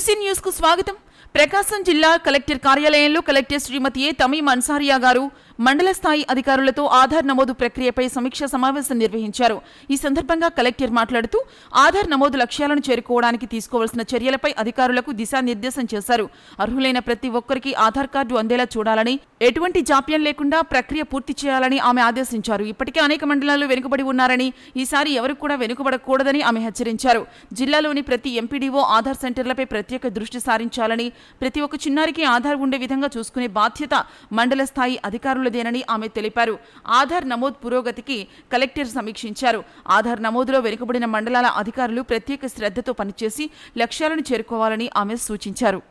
తులసి న్యూస్కు స్వాగతం. ప్రకాశం జిల్లా కలెక్టర్ కార్యాలయంలో కలెక్టర్ శ్రీమతి ఏ తమీం అన్సారియా గారు మండల స్థాయి అధికారులతో ఆధార్ నమోదు ప్రక్రియపై సమీక్ష సమావేశం నిర్వహించారు. ఈ సందర్భంగా కలెక్టర్ మాట్లాడుతూ ఆధార్ నమోదు లక్ష్యాలను చేరుకోవడానికి తీసుకోవాల్సిన చర్యలపై అధికారులకు దిశానిర్దేశం చేశారు. అర్హులైన ప్రతి ఒక్కరికి ఆధార్ కార్డు అందేలా చూడాలని ఎటువంటి జాప్యం లేకుండా ప్రక్రియ పూర్తి చేయాలని ఆమె ఆదేశించారు. ఇప్పటికే అనేక మండలాలు వెనుకబడి ఉన్నారని ఈసారి ఎవరు కూడా వెనుకబడకూడదని ఆమె హెచ్చరించారు. జిల్లాలోని ప్రతి ఎంపీడీఓ ఆధార్ సెంటర్లపై ప్రత్యేక దృష్టి సారించాలని ప్రతి ఒక్క చిన్నారికి ఆధార్ ఉండే విధంగా చూసుకునే బాధ్యత మండల స్థాయి అధికారులదేనని ఆమె తెలిపారు. ఆధార్ నమోదు పురోగతికి కలెక్టర్ సమీక్షించారు. ఆధార్ నమోదులో వెనుకబడిన మండలాల అధికారులు ప్రత్యేక శ్రద్ధతో పనిచేసి లక్ష్యాలను చేరుకోవాలని ఆమె సూచించారు.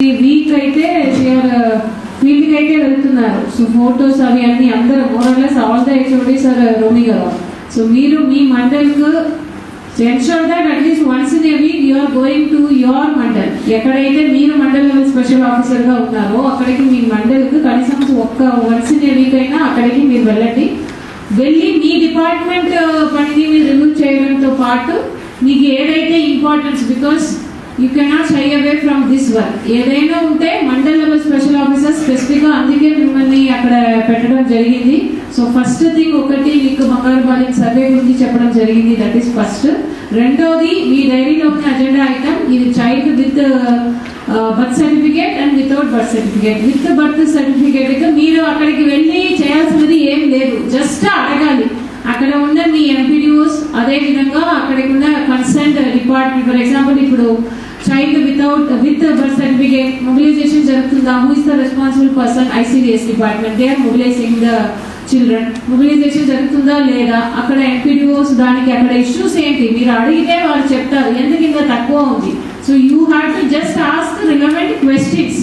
ఈ వీక్ అయితే ఫీల్డ్కి అయితే వెళ్తున్నారు. సో ఫోటోస్ అవి అన్ని అందరూ మోరల్లెస్ ఆల్ ద సో మీరు మీ మండల్కు ensure that at least once in a week you are going to your mandal ఎక్కడైతే మీరు మండల్ లెవెల్ స్పెషల్ ఆఫీసర్గా ఉన్నారో అక్కడికి మీ మండల్కి కనీసం ఒక్క వన్స్ ఇన్ ఏ వీక్ అయినా అక్కడికి మీరు వెళ్ళండి. వెళ్ళి మీ డిపార్ట్మెంట్ uh, పనిని మీరు రిమూవ్ చేయడంతో పాటు మీకు ఏదైతే importance because you cannot shy away from this work ఏదైనా ఉంటే మండల్ లెవెల్ స్పెషల్ ఆఫీసర్ స్పెసిఫిక్గా అందుకే మిమ్మల్ని అక్కడ జరిగింది. సో ఫస్ట్ థింగ్ ఒకటి మీకు మంగళ బాలిక సర్వే గురించి చెప్పడం జరిగింది. దట్ ఈస్ ఫస్ట్ రెండోది మీ డైరీలో ఉన్న అజెండా ఐటమ్ ఇది child with birth certificate and without birth certificate with birth certificate అయితే మీరు అక్కడికి వెళ్ళి చేయాల్సినది ఏం లేదు. జస్ట్ అడగాలి. అక్కడ ఉన్న మీ ఎంపీడీఓస్ అదే విధంగా అక్కడికి ఉన్న కన్సర్న్ డిపార్ట్మెంట్ ఫర్ ఎగ్జాంపుల్ ఇప్పుడు child without with birth certificate mobilization జరుగుతుందా? Who is the responsible person ICDS department they are mobilizing the children mobilization జరుగుతుందా లేదా? అక్కడ ఎంపీడీఓస్ దానికి అక్కడ ఇష్యూస్ ఏంటి? మీరు అడిగితే వాళ్ళు చెప్తారు. ఎందుకు ఇంకా తక్కువ ఉంది? So you have to just ask relevant questions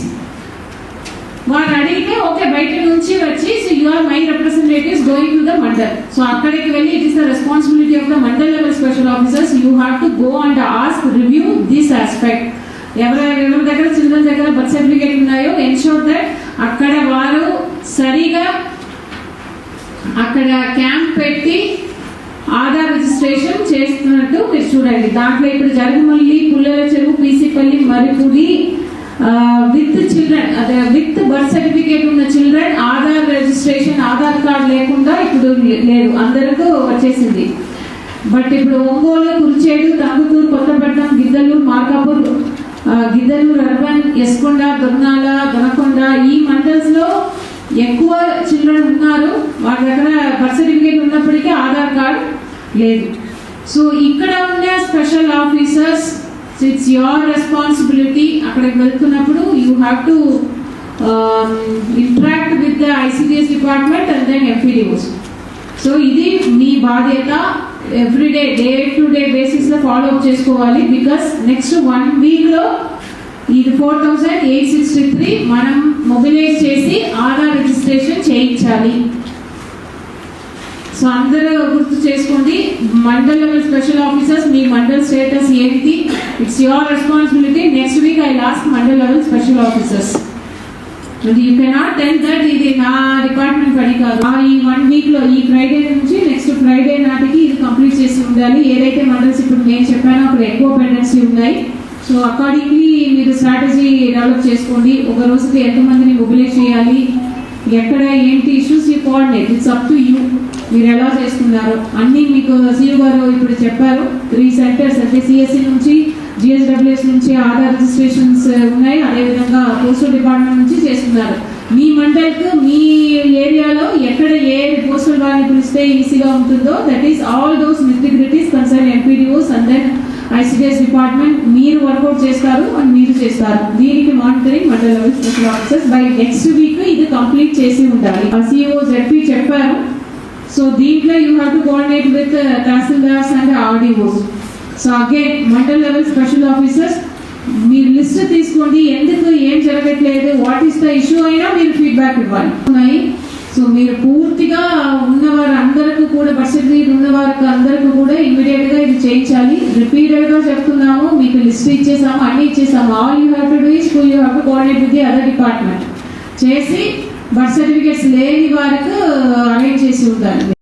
వారు అడిగితే ఓకే బయట నుంచి వచ్చి so you are my representatives going to the mandal so అక్కడికి వెళ్ళి it is the responsibility of the mandal level special officers you have to go and ask review this aspect ఎవరి ఎవరి దగ్గర చిల్డ్రన్ దగ్గర birth certificate ఉన్నాయో ensure that అక్కడ వారు సరిగా అక్కడ క్యాంప్ పెట్టి ఆధార్ రిజిస్ట్రేషన్ చేస్తున్నట్టు మీరు చూడండి. దాంట్లో ఇప్పుడు జరుగుమల్లి పుల్లల చెరువు పీసీపల్లి మరిపూడి విత్ చిల్డ్రన్ అదే విత్ బర్త్ సర్టిఫికేట్ ఉన్న children Aadhaar registration Aadhaar card లేకుండా ఇప్పుడు లే- లేదు అందరికీ వచ్చేసింది. బట్ ఇప్పుడు ఒంగోలు కురిచేడు తంగుతూరు కొత్తపట్నం గిద్దలూరు మార్కాపూర్ ఆ, గిద్దలూరు అర్బన్ ఎస్కొండ దొర్నాల దొనకొండ ఈ మండల్స్లో ఎక్కువ చిల్డ్రన్ ఉన్నారు. వాళ్ళ దగ్గర బర్త్ సర్టిఫికేట్ ఉన్నప్పటికీ ఆధార్ కార్డ్ లేదు. సో ఇక్కడ ఉన్న special officers it's your responsibility అక్కడికి వెళ్తున్నప్పుడు you have to interact with the ICDS department and then FEDOs so ఇది మీ బాధ్యత. Everyday day to day basis follow up చేసుకోవాలి బికాస్ నెక్స్ట్ వన్ వీక్లో ఇది four thousand eight sixty three మనం mobilise చేసి ఆధార్ రిజిస్ట్రేషన్ చేయించాలి సో అందరూ గుర్తు చేసుకోండి మండల్ లెవెల్ స్పెషల్ ఆఫీసర్స్ మీ మండల్ స్టేటస్ ఏంటి? It's your responsibility next week I last mandal level special officers. You cannot tell that ఇది నా డిపార్ట్మెంట్ పని కాదు. ఆ ఈ వన్ వీక్లో ఈ ఫ్రైడే నుంచి నెక్స్ట్ ఫ్రైడే నాటికి ఇది కంప్లీట్ చేసి ఉండాలి. ఏదైతే మండల్స్ ఇప్పుడు నేను చెప్పానో అక్కడ ఎక్కువ పెండెన్సీ ఉన్నాయి. సో అకార్డింగ్లీ మీరు స్ట్రాటజీ డెవలప్ చేసుకోండి. ఒక రోజుకి ఎంతమందిని మొబిలైజ్ చేయాలి? ఎక్కడ ఏంటి ఇష్యూస్ ఈ coordinate it's up to you మీరు ఎలా చేస్తున్నారు? అన్ని మీకు సీఓ గారు ఇప్పుడు చెప్పారు. త్రీ సెంటర్స్ అంటే సిఎస్సి నుంచి జిఎస్డబ్ల్యూఎస్ నుంచి ఆధార్ రిజిస్ట్రేషన్స్ uh, ఉన్నాయి. అదేవిధంగా పోస్టల్ డిపార్ట్మెంట్ నుంచి చేస్తున్నారు. మీ మండల్కు మీ ఏరియాలో ఎక్కడ ఏ పోస్టల్ వారిని పిలిస్తే ఈజీగా ఉంటుందో that is all those nitty-gritties concern MPDOs and then ICDS department మీరు వర్కౌట్ చేస్తారు అండ్ మీరు చేస్తారు. దీనికి monitoring mandal level special officers by next week ఇది కంప్లీట్ చేసి ఉండాలి. ఆ సిఓ జెడ్పీ చెప్పారు. సో దీంట్లో you have to coordinate with tahsildars and RDOs so again mandal level special officers మీరు లిస్ట్ తీసుకోండి ఎందుకు ఏం జరగట్లేదు వాట్ ఈస్ ద ఇష్యూ అయినా మీరు ఫీడ్బ్యాక్ ఇవ్వాలి. ఉన్నాయి. సో మీరు పూర్తిగా ఉన్నవారు అందరికీ కూడా బర్త్ ఉన్నవారికి ఉన్న అందరికీ కూడా ఇమీడియట్గా ఇది చేయించాలి. రిపీటెడ్గా చెప్తున్నాము మీకు లిస్ట్ ఇచ్చేసాము అన్ని ఇచ్చేసాము. All you have to do is you have to coordinate with the other department చేసి బర్త్ సర్టిఫికేట్స్ లేని వారికి అరేంజ్ చేసి ఉండాలి